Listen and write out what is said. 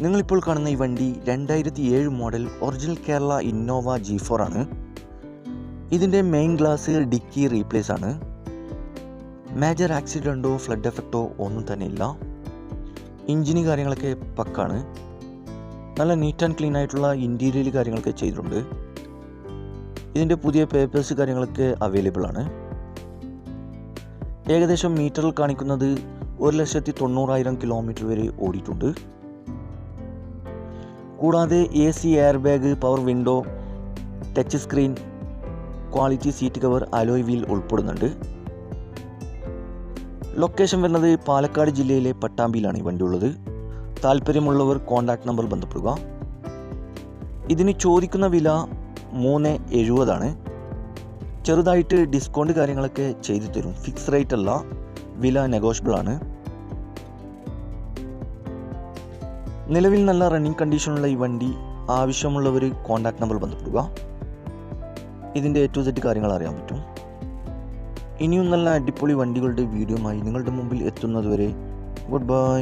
നിങ്ങളിപ്പോൾ കാണുന്ന ഈ വണ്ടി രണ്ടായിരത്തി ഏഴ് model original Kerala Innova G four ആണ്. ഇതിന്റെ മെയിൻ ഗ്ലാസ് ഡിക്കി റീപ്ലേസ് ആണ്. മേജർ ആക്സിഡന്റോ ഫ്ലഡ് എഫക്റ്റോ ഒന്നും തന്നെ ഇല്ല. എഞ്ചിന് കാര്യങ്ങളൊക്കെ പക്കാണ്. നല്ല നീറ്റ് ആൻഡ് ക്ലീൻ ആയിട്ടുള്ള ഇന്റീരിയൽ കാര്യങ്ങളൊക്കെ ചെയ്തിട്ടുണ്ട്. ഇതിന്റെ പുതിയ പേപ്പേഴ്സ് കാര്യങ്ങളൊക്കെ അവൈലബിൾ ആണ്. ഏകദേശം മീറ്ററിൽ കാണിക്കുന്നത് ഒരു ലക്ഷത്തി തൊണ്ണൂറായിരം കിലോമീറ്റർ വരെ ഓടിയിട്ടുണ്ട്. കൂടാതെ A C airbag power window touch screen quality seat cover alloy wheel ഉൾപ്പെടുന്നുണ്ട്. ലൊക്കേഷൻ വരുന്നത് പാലക്കാട് ജില്ലയിലെ പട്ടാമ്പിയിലാണ് ഈ വണ്ടി ഉള്ളത്. താല്പര്യമുള്ളവർ കോൺടാക്ട് നമ്പർ ബന്ധപ്പെടുക. ഇതിന് ചോദിക്കുന്ന വില മൂന്ന് എഴുപതാണ് ചെറുതായിട്ട് ഡിസ്കൗണ്ട് കാര്യങ്ങളൊക്കെ ചെയ്തു തരും. ഫിക്സ് റേറ്റ് അല്ല. വില നെഗോഷ്യബിൾ ആണ്. നിലവിൽ നല്ല റണ്ണിങ് കണ്ടീഷനുള്ള ഈ വണ്ടി ആവശ്യമുള്ളവർ കോൺടാക്ട് നമ്പർ ബന്ധപ്പെടുക. ഇതിന്റെ എ ടു സെറ്റ് കാര്യങ്ങൾ അറിയാൻ പറ്റും. ഇനിയും നല്ല അടിപൊളി വണ്ടികളുടെ വീഡിയോമായി നിങ്ങളുടെ മുമ്പിൽ എത്തുന്നതുവരെ ഗുഡ് ബൈ